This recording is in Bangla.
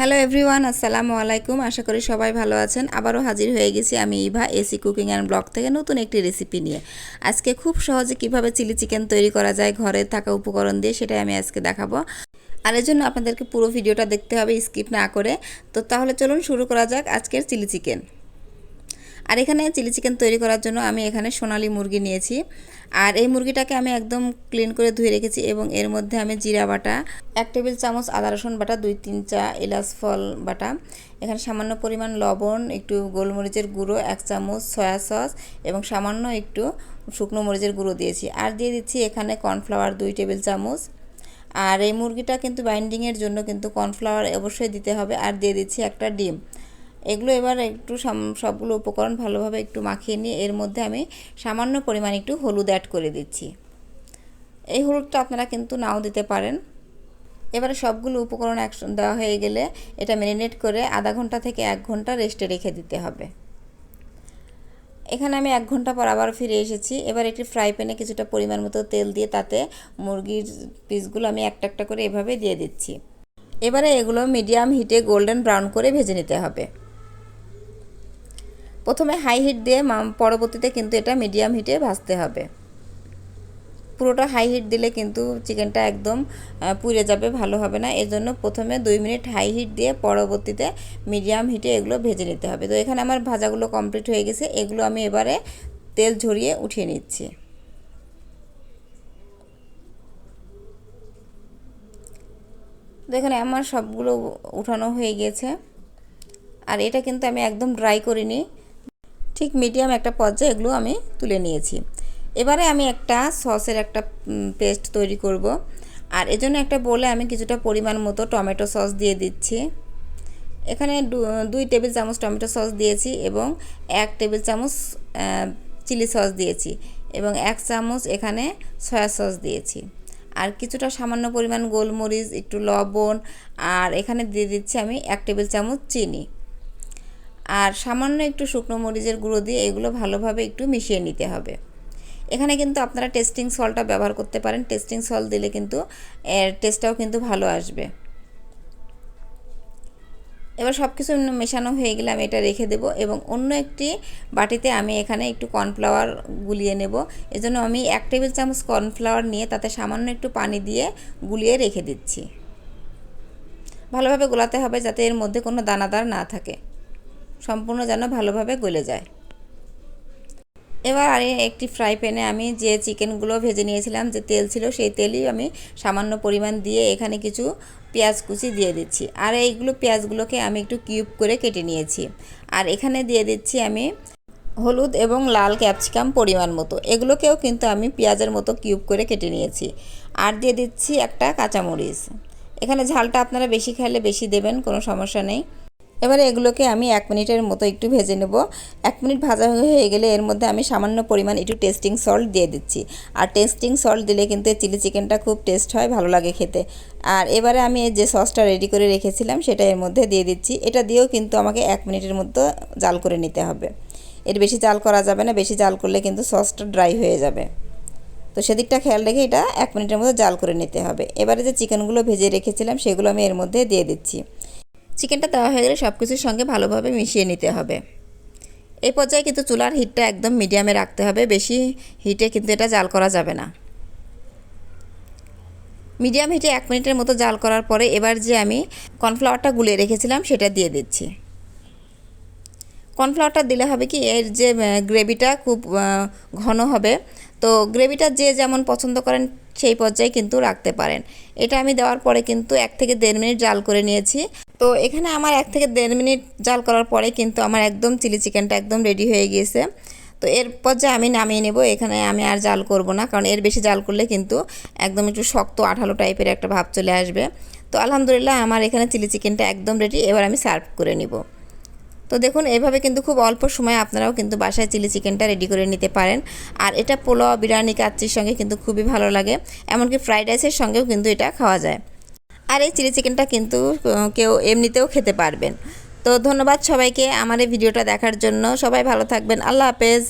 হ্যালো এভরিওয়ান আসসালামু আলাইকুম। আশা করি সবাই ভালো আছেন। আবারও হাজির হয়ে গেছি আমি Eva, AC cooking and blog থেকে নতুন একটি রেসিপি নিয়ে। আজকে খুব সহজে কীভাবে চিলি চিকেন তৈরি করা যায়, ঘরে থাকা উপকরণ দিয়ে সেটাই আমি আজকে দেখাবো। আর এর জন্য আপনাদেরকে পুরো ভিডিওটা দেখতে হবে, স্কিপ না করে। তো তাহলে চলুন শুরু করা যাক আজকের চিলি চিকেন। আর এখানে চিলি চিকেন তৈরি করার জন্য আমি এখানে সোনালি মুরগি নিয়েছি। আর এই মুরগিটাকে আমি একদম ক্লিন করে ধুয়ে রেখেছি এবং এর মধ্যে আমি জিরা বাটা, এক টেবিল চামচ আদা রসুন বাটা, দুই তিন চা এলাচ ফল বাটা। এখানে সামান্য পরিমাণ লবণ, একটু গোলমরিচের গুঁড়ো, এক চামচ সয়া সস এবং সামান্য একটু শুকনো মরিচের গুঁড়ো দিয়েছি। আর দিয়ে দিচ্ছি এখানে কর্নফ্লাওয়ার দুই টেবিল চামচ। আর এই মুরগিটা কিন্তু বাইন্ডিংয়ের জন্য কিন্তু কর্নফ্লাওয়ার অবশ্যই দিতে হবে। আর দিয়ে দিচ্ছি একটা ডিম। এগুলো এবার একটু সবগুলো উপকরণ ভালোভাবে একটু মাখিয়ে নিয়ে এর মধ্যে আমি সামান্য পরিমাণ একটু হলুদ অ্যাড করে দিচ্ছি। এই হলুদটা আপনারা কিন্তু নাও দিতে পারেন। এবারে সবগুলো উপকরণ এক দেওয়া হয়ে গেলে এটা ম্যারিনেট করে আধা ঘণ্টা থেকে এক ঘণ্টা রেস্টে রেখে দিতে হবে। এখানে আমি এক ঘণ্টা পর আবার ফিরে এসেছি। এবার একটি ফ্রাই প্যানে কিছুটা পরিমাণ মতো তেল দিয়ে তাতে মুরগির পিসগুলো আমি একটা একটা করে এভাবে দিয়ে দিচ্ছি। এবারে এগুলো মিডিয়াম হিটে গোল্ডেন ব্রাউন করে ভেজে নিতে হবে। প্রথমে হাই হিট দিয়ে পরবর্তীতে কিন্তু এটা মিডিয়াম হিটে ভাজতে হবে। পুরোটা হাই হিট দিলে কিন্তু চিকেনটা একদম পুড়ে যাবে, ভালো হবে না। এর জন্য প্রথমে দুই মিনিট হাই হিট দিয়ে পরবর্তীতে মিডিয়াম হিটে এগুলো ভেজে নিতে হবে। তো এখানে আমার ভাজাগুলো কমপ্লিট হয়ে গেছে। এগুলো আমি এবারে তেল ঝরিয়ে উঠিয়ে নিচ্ছি। তো এখানে আমার সবগুলো উঠানো হয়ে গেছে। আর এটা কিন্তু আমি একদম ড্রাই করিনি। ঠিক মিডিয়াম একটা পর্যায়ে এগুলো আমি তুলে নিয়েছি। এবারে আমি একটা সসের একটা পেস্ট তৈরি করব। আর এজন্য একটা বলে আমি কিছুটা পরিমাণ মতো টমেটো সস দিয়ে দিচ্ছি। এখানে দুই টেবিল চামচ টমেটো সস দিয়েছি এবং এক টেবিল চামচ চিলি সস দিয়েছি এবং এক চামচ এখানে সয়া সস দিয়েছি। আর কিছুটা সামান্য পরিমাণ গোলমরিচ, একটু লবণ, আর এখানে দিয়ে দিচ্ছি আমি এক টেবিল চামচ চিনি। আর সামান্য একটু শুকনো মরিচের গুঁড়ো দিয়ে এগুলো ভালোভাবে একটু মিশিয়ে নিতে হবে। এখানে কিন্তু আপনারা টেস্টিং সলটা ব্যবহার করতে পারেন। টেস্টিং সল দিলে কিন্তু এর টেস্টটাও কিন্তু ভালো আসবে। এবার সব কিছু মেশানো হয়ে গেলে আমি এটা রেখে দেব এবং অন্য একটি বাটিতে আমি এখানে একটু কর্নফ্লাওয়ার গুলিয়ে নেব। এজন্য আমি এক টেবিল চামচ কর্নফ্লাওয়ার নিয়ে তাতে সামান্য একটু পানি দিয়ে গুলিয়ে রেখে দিচ্ছি। ভালোভাবে গোলাতে হবে যাতে এর মধ্যে কোনো দানাদার না থাকে। সম্পূর্ণ যেন ভালোভাবে গলে যায়। এবার আর একটি ফ্রাই প্যানে আমি যে চিকেনগুলো ভেজে নিয়েছিলাম, যে তেল ছিল সেই তেলই আমি সামান্য পরিমাণ দিয়ে এখানে কিছু পেঁয়াজ কুচি দিয়ে দিচ্ছি। আর এইগুলো পেঁয়াজগুলোকে আমি একটু কিউব করে কেটে নিয়েছি। আর এখানে দিয়ে দিচ্ছি আমি হলুদ এবং লাল ক্যাপসিকাম পরিমাণ মতো। এগুলোকেও কিন্তু আমি পেঁয়াজের মতো কিউব করে কেটে নিয়েছি। আর দিয়ে দিচ্ছি একটা কাঁচামরিচ। এখানে ঝালটা আপনারা বেশি খাইলে বেশি দেবেন, কোনো সমস্যা নেই। এবারে এগুলোকে আমি এক মিনিটের মতো একটু ভেজে নেব। এক মিনিট ভাজা হয়ে গেলে এর মধ্যে আমি সামান্য পরিমাণ একটু টেস্টিং সল্ট দিয়ে দিচ্ছি। আর টেস্টিং সল্ট দিলে কিন্তু চিলি চিকেনটা খুব টেস্ট হয়, ভালো লাগে খেতে। আর এবারে আমি যে সসটা রেডি করে রেখেছিলাম, সেটা এর মধ্যে দিয়ে দিচ্ছি। এটা দিয়েও কিন্তু আমাকে এক মিনিটের মতো জাল করে নিতে হবে। এর বেশি জাল করা যাবে না, বেশি জাল করলে কিন্তু সসটা ড্রাই হয়ে যাবে। তো সেদিকটা খেয়াল রেখে এটা এক মিনিটের মতো জাল করে নিতে হবে। এবারে যে চিকেনগুলো ভেজে রেখেছিলাম, সেগুলো আমি এর মধ্যে দিয়ে দিচ্ছি। চিকেনটা দেওয়া হয়ে গেলে সব কিছুর সঙ্গে ভালোভাবে মিশিয়ে নিতে হবে। এই পর্যায়ে কিন্তু চুলার হিটটা একদম মিডিয়ামে রাখতে হবে, বেশি হিটে কিন্তু এটা জাল করা যাবে না। মিডিয়াম হিটে এক মিনিটের মতো জাল করার পরে এবার যে আমি কর্নফ্লাওয়ারটা গুলিয়ে রেখেছিলাম সেটা দিয়ে দিচ্ছি। কর্নফ্লাওয়ারটা দিলে হবে কি, এর যে গ্রেভিটা খুব ঘন হবে। তো গ্রেভিটা যে যেমন পছন্দ করেন সেই পর্যায়ে কিন্তু রাখতে পারেন। এটা আমি দেওয়ার পরে কিন্তু এক থেকে দেড় মিনিট জাল করে নিয়েছি। তো এখানে আমার এক থেকে দেড় মিনিট জাল করার পরে কিন্তু আমার একদম চিলি চিকেনটা একদম রেডি হয়ে গিয়েছে। তো এর পর্যায়ে আমি নামিয়ে নেব। এখানে আমি আর জাল করব না, কারণ এর বেশি জাল করলে কিন্তু একদম একটু শক্ত আঠালো টাইপের একটা ভাব চলে আসবে। তো আলহামদুলিল্লাহ আমার এখানে চিলি চিকেনটা একদম রেডি। এবার আমি সার্ভ করে নিব। তো দেখুন, এভাবে কিন্তু খুব অল্প সময়ে আপনারাও কিন্তু বাসায় চিলি চিকেনটা রেডি করে নিতে পারেন। আর এটা পোলাও, বিরিয়ানি, কাচ্চির সঙ্গে কিন্তু খুবই ভালো লাগে। এমনকি ফ্রাইড রাইসের সঙ্গেও কিন্তু এটা খাওয়া যায়। আর এই চিলি চিকেনটা কিন্তু কেউ এমনিতেও খেতে পারবেন। তো ধন্যবাদ সবাইকে আমার এই ভিডিওটা দেখার জন্য। সবাই ভালো থাকবেন। আল্লাহ হাফেজ।